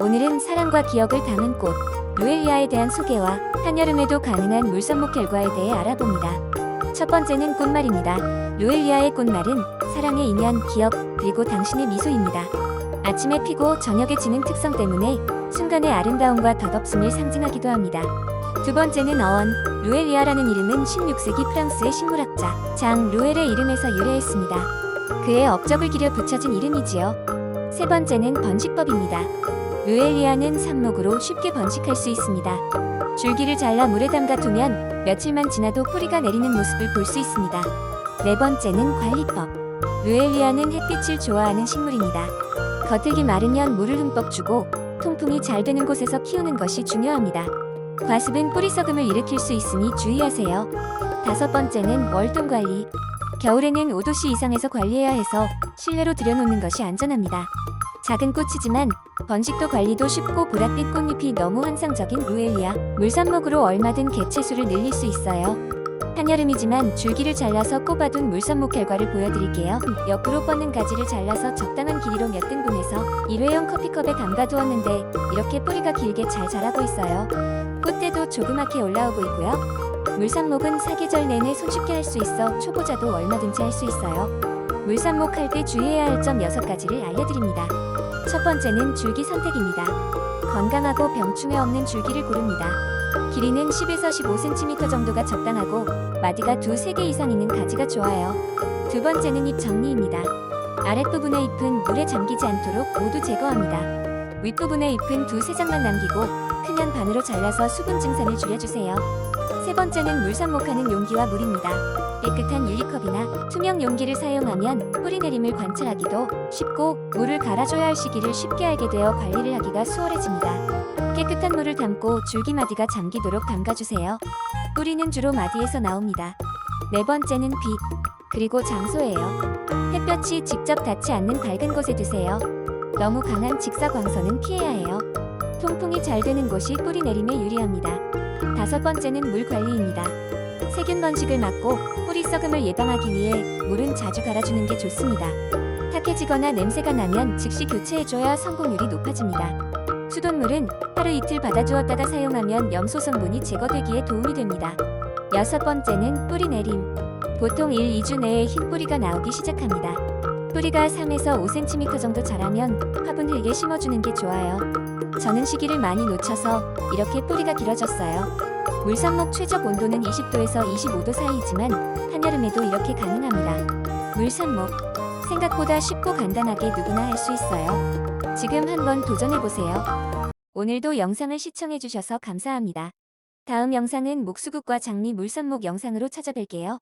오늘은 사랑과 기억을 담은 꽃 루엘리아에 대한 소개와 한여름에도 가능한 물선목 결과에 대해 알아봅니다. 첫 번째는 꽃말입니다. 루엘리아의 꽃말은 사랑의 인연, 기억, 그리고 당신의 미소입니다. 아침에 피고 저녁에 지는 특성 때문에 순간의 아름다움과 덧없음을 상징하기도 합니다. 두 번째는 어원, 루엘리아라는 이름은 16세기 프랑스의 식물학자 장 루엘의 이름에서 유래했습니다. 그의 업적을 기려 붙여진 이름이지요. 세 번째는 번식법입니다. 루엘리아는 삽목으로 쉽게 번식할 수 있습니다. 줄기를 잘라 물에 담가 두면 며칠만 지나도 뿌리가 내리는 모습을 볼 수 있습니다. 네 번째는 관리법. 루엘리아는 햇빛을 좋아하는 식물입니다. 겉흙이 마르면 물을 흠뻑 주고 통풍이 잘 되는 곳에서 키우는 것이 중요합니다. 과습은 뿌리 썩음을 일으킬 수 있으니 주의하세요. 다섯 번째는 월동 관리. 겨울에는 5도씨 이상에서 관리해야 해서 실내로 들여놓는 것이 안전합니다. 작은 꽃이지만 번식도 관리도 쉽고 보랏빛 꽃잎이 너무 환상적인 루엘리아. 물선목으로 얼마든 개체수를 늘릴 수 있어요. 한여름이지만 줄기를 잘라서 꼽아둔 물선목 결과를 보여드릴게요. 옆으로 뻗는 가지를 잘라서 적당한 길이로 몇 등분해서 일회용 커피컵에 담가두었는데 이렇게 뿌리가 길게 잘 자라고 있어요. 꽃대도 조그맣게 올라오고 있고요. 물산목은 사계절 내내 손쉽게 할 수 있어 초보자도 얼마든지 할 수 있어요. 물산목 할 때 주의해야 할 점 6가지를 알려드립니다. 첫 번째는 줄기 선택입니다. 건강하고 병충해 없는 줄기를 고릅니다. 길이는 10에서 15cm 정도가 적당하고 마디가 두세개 이상 있는 가지가 좋아요. 두 번째는 잎 정리입니다. 아랫부분의 잎은 물에 잠기지 않도록 모두 제거합니다. 윗부분의 잎은 두세 장만 남기고 크면 반으로 잘라서 수분 증산을 줄여주세요. 세 번째는 물 삽목하는 용기와 물입니다. 깨끗한 유리컵이나 투명 용기를 사용하면 뿌리 내림을 관찰하기도 쉽고 물을 갈아줘야 할 시기를 쉽게 알게 되어 관리를 하기가 수월해집니다. 깨끗한 물을 담고 줄기 마디가 잠기도록 담가주세요. 뿌리는 주로 마디에서 나옵니다. 네 번째는 빛, 그리고 장소예요. 햇볕이 직접 닿지 않는 밝은 곳에 두세요. 너무 강한 직사광선은 피해야 해요. 통풍이 잘 되는 곳이 뿌리 내림에 유리합니다. 다섯 번째는 물 관리입니다. 세균 번식을 막고 뿌리 썩음을 예방하기 위해 물은 자주 갈아주는 게 좋습니다. 탁해지거나 냄새가 나면 즉시 교체해줘야 성공률이 높아집니다. 수돗물은 하루 이틀 받아주었다가 사용하면 염소 성분이 제거되기에 도움이 됩니다. 여섯 번째는 뿌리 내림. 보통 1, 2주 내에 흰 뿌리가 나오기 시작합니다. 뿌리가 3에서 5cm 정도 자라면 화분 흙에 심어주는 게 좋아요. 저는 시기를 많이 놓쳐서 이렇게 뿌리가 길어졌어요. 물산목 최적 온도는 20도에서 25도 사이이지만 한여름에도 이렇게 가능합니다. 물산목 생각보다 쉽고 간단하게 누구나 할 수 있어요. 지금 한번 도전해보세요. 오늘도 영상을 시청해주셔서 감사합니다. 다음 영상은 목수국과 장미 물산목 영상으로 찾아뵐게요.